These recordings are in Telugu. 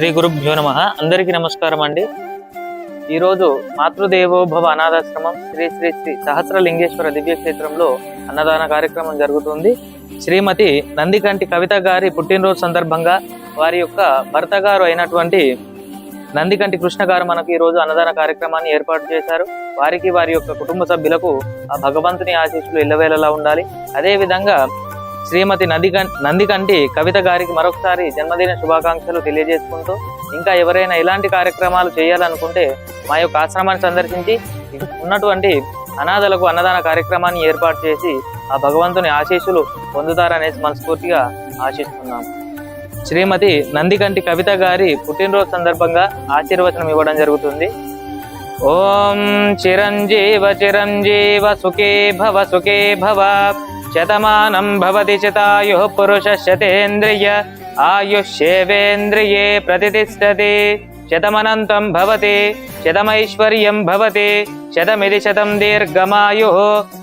శ్రీ గురుభ్యో నమ. అందరికీ నమస్కారం అండి. ఈరోజు మాతృదేవోభవ అనాథాశ్రమం శ్రీ శ్రీ శ్రీ సహస్రలింగేశ్వర దివ్యక్షేత్రంలో అన్నదాన కార్యక్రమం జరుగుతుంది. శ్రీమతి నందికంటి కవిత గారి పుట్టినరోజు సందర్భంగా వారి యొక్క భర్త గారు అయినటువంటి నందికంటి కృష్ణ గారు మనకు ఈరోజు అన్నదాన కార్యక్రమాన్ని ఏర్పాటు చేశారు. వారికి వారి యొక్క కుటుంబ సభ్యులకు ఆ భగవంతుని ఆశీస్సులు ఇల్లవేళలా ఉండాలి. అదేవిధంగా శ్రీమతి నది నందికంటి కవిత గారికి మరొకసారి జన్మదిన శుభాకాంక్షలు తెలియజేసుకుంటూ ఇంకా ఎవరైనా ఇలాంటి కార్యక్రమాలు చేయాలనుకుంటే మా యొక్క ఆశ్రమాన్ని సందర్శించి ఉన్నటువంటి అనాథలకు అన్నదాన కార్యక్రమాన్ని ఏర్పాటు చేసి ఆ భగవంతుని ఆశీస్సులు పొందుతారనేసి మనస్ఫూర్తిగా ఆశిస్తున్నాం. శ్రీమతి నందికంటి కవిత గారి పుట్టినరోజు సందర్భంగా ఆశీర్వచనం ఇవ్వడం జరుగుతుంది. ఓం చిరంజీవ చిరంజీవ సుఖే భవ సుఖే భవ. శతమానం భవతి శతాయు పురుష శతేంద్రియ ఆయుష్యేవేంద్రియే ప్రతిష్టతి శతమనంతం భవతి శతమైశ్వర్యం భవతి శతమిది శతం దీర్ఘమాయు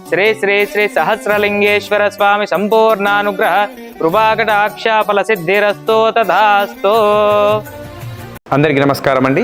శ్రీ శ్రీ శ్రీ సహస్రలింగేశ్వర స్వామి సంపూర్ణానుగ్రహ కృపాకటాక్షాఫల సిద్ధిరస్తో తథాస్తో అందరికీ నమస్కారం అండి